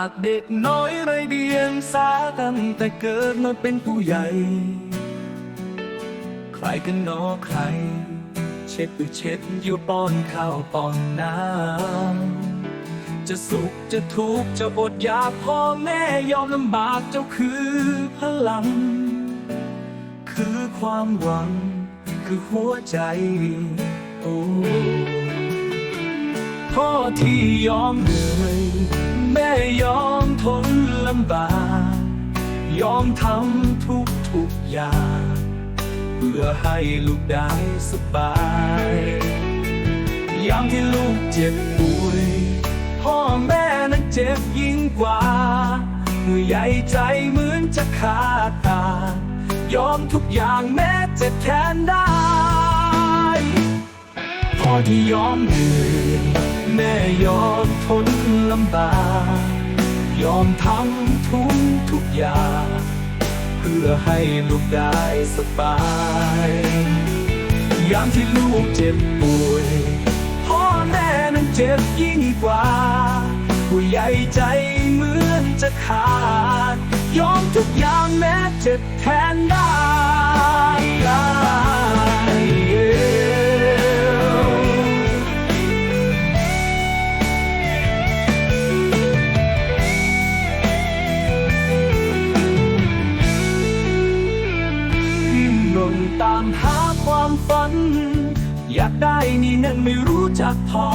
จากเด็กน้อยไรเดียงสาตั้งแต่เกิดมาเป็นผู้ใหญ่ ใครกันนอใคร เช็ดไปเช็ดอยู่ป้อนข้าวป้อนน้ำจะสุขจะทุกข์จะอดอยากพ่อแม่ยอมลำบากเจ้าคือพลัง คือความหวัง คือหัวใจ โอ้พ่อที่ยอมเหนื่อย แม่ยอมทนลำบาก ยอมทำทุกทุกอย่าง เพื่อให้ลูกได้สบายยามที่ลูกเจ็บป่วยพ่อแม่นั้นเจ็บยิ่งกว่าเมื่อใหญ่ใจเหมือนจะขาดตายอมทุกอย่างแม้เจ็บแค้นได้ ที่ยอมเหนื่อยแม่ยอมทนลำบาก ยอมทำทุกทุกอย่าง เพื่อให้ลูกได้สบาย ยามที่ลูกเจ็บป่วยพ่อแม่นั้นเจ็บยิ่งกว่าผู้ใหญ่ใจเหมือนจะขาด ยอมทุกอย่างแม้เจ็บแทนได้ ตามหาความฝัน อยากได้นี่นั่นไม่รู้จักพอ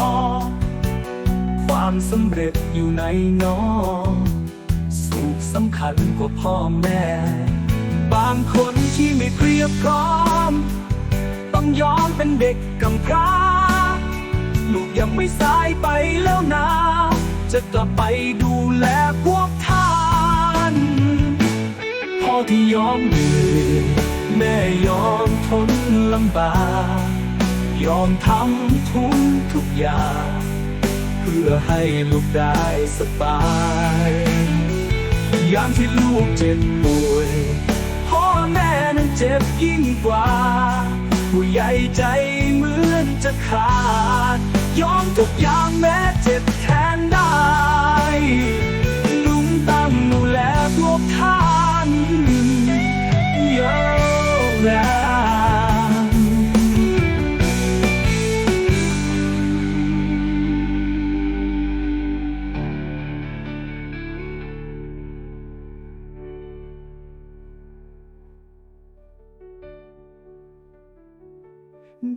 ความสำเร็จอยู่ในน้องสุขสำคัญกว่าพ่อแม่ บางคนที่ไม่เพรียบพร้อม ต้องยอมเป็นเด็กกำพร้า ลูกยังไม่สายไปแล้วนะ จะกลับไปดูแลพวกท่านพ่อที่ยอมเหนื่อย แม่ยอมทนลำบาก ยอมทำทุกทุกอย่าง เพื่อให้ลูกได้สบายยามที่ลูกเจ็บป่วยพ่อแม่นั้นเจ็บยิ่งกว่า ผู้ใหญ่ใจเหมือนจะขาด ยอมทุกอย่างแม้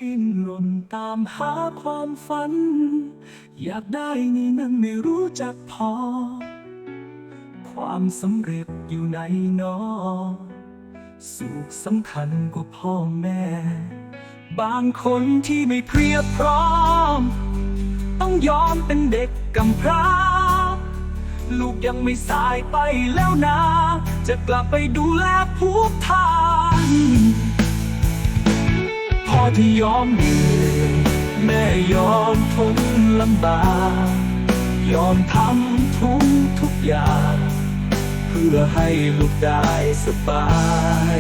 ดิ้นรนตามหาความฝัน อยากได้นี่นั่นไม่รู้จักพอ ความสำเร็จอยู่ในน้องสุขสำคัญกว่าพ่อแม่ บางคนที่ไม่เพรียบพร้อม ต้องยอมเป็นเด็กกำพร้า ลูกยังไม่สายไปแล้วนะ จะกลับไปดูแลพวกท่าน ที่ยอมเหนื่อยแม่ยอมทนลำบากยอมทำทุกทุกอย่าง เพื่อให้ลูกได้สบาย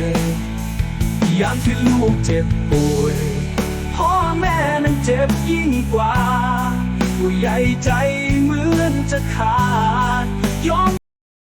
ยามที่ลูกเจ็บป่วยพ่อแม่นั้นเจ็บยิ่งกว่าผู้ใหญ่ใจเหมือนจะขาดยอม